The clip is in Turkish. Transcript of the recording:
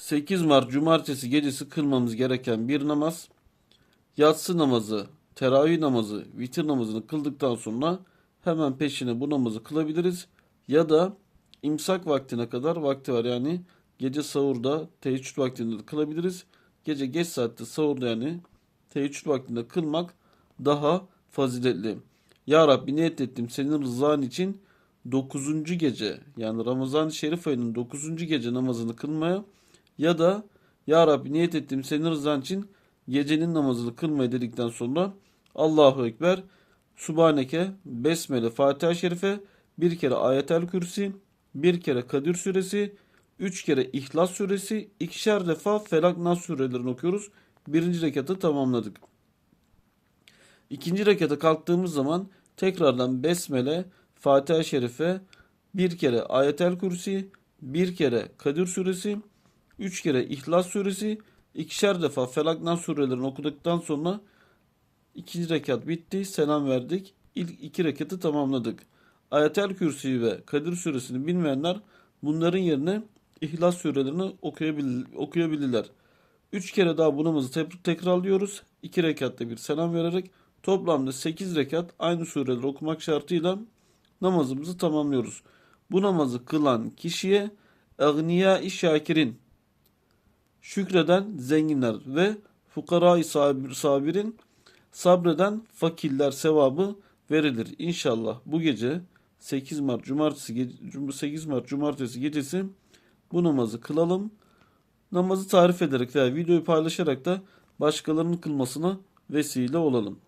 8 Mart Cumartesi gecesi kılmamız gereken bir namaz. Yatsı namazı, teravih namazı, vitir namazını kıldıktan sonra hemen peşine bu namazı kılabiliriz. Ya da imsak vaktine kadar vakti var. Yani gece sahurda teheccüd vaktinde de kılabiliriz. Gece geç saatte sahurda yani teheccüd vaktinde kılmak daha faziletli. Ya Rabbi niyet ettim senin rızan için 9. gece yani Ramazan-ı Şerif ayının 9. gece namazını kılmaya ya da Ya Rabbi niyet ettim senin rızan için gecenin namazını kılmaya dedikten sonra Allahu Ekber, Subhaneke, Besmele, Fatiha-i Şerife, bir kere Ayetel Kürsi, bir kere Kadir Suresi, üç kere İhlas Suresi, ikişer defa Felak Nas surelerini okuyoruz. Birinci rekatı tamamladık. İkinci rekata kalktığımız zaman tekrardan Besmele, Fatiha-i Şerife, bir kere Ayetel Kürsi, bir kere Kadir Suresi, üç kere İhlas Suresi, ikişer defa Felak Nas surelerini okuduktan sonra ikinci rekat bitti, selam verdik. İlk iki rekatı tamamladık. Ayetel Kürsi'yi ve Kadir Suresini bilmeyenler bunların yerine İhlas surelerini okuyabil okuyabilirler. Üç kere daha bu namazı te- tekrarlıyoruz. İki rekatta bir selam vererek toplamda 8 rekat aynı sureleri okumak şartıyla namazımızı tamamlıyoruz. Bu namazı kılan kişiye Agniya-i Şakirin şükreden zenginler ve fukara-i sabir, sabirin sabreden fakirler sevabı verilir. İnşallah bu gece 8 Mart Cumartesi ge- Cum- 8 Mart Cumartesi gecesi bu namazı kılalım. Namazı tarif ederek veya videoyu paylaşarak da başkalarının kılmasına vesile olalım.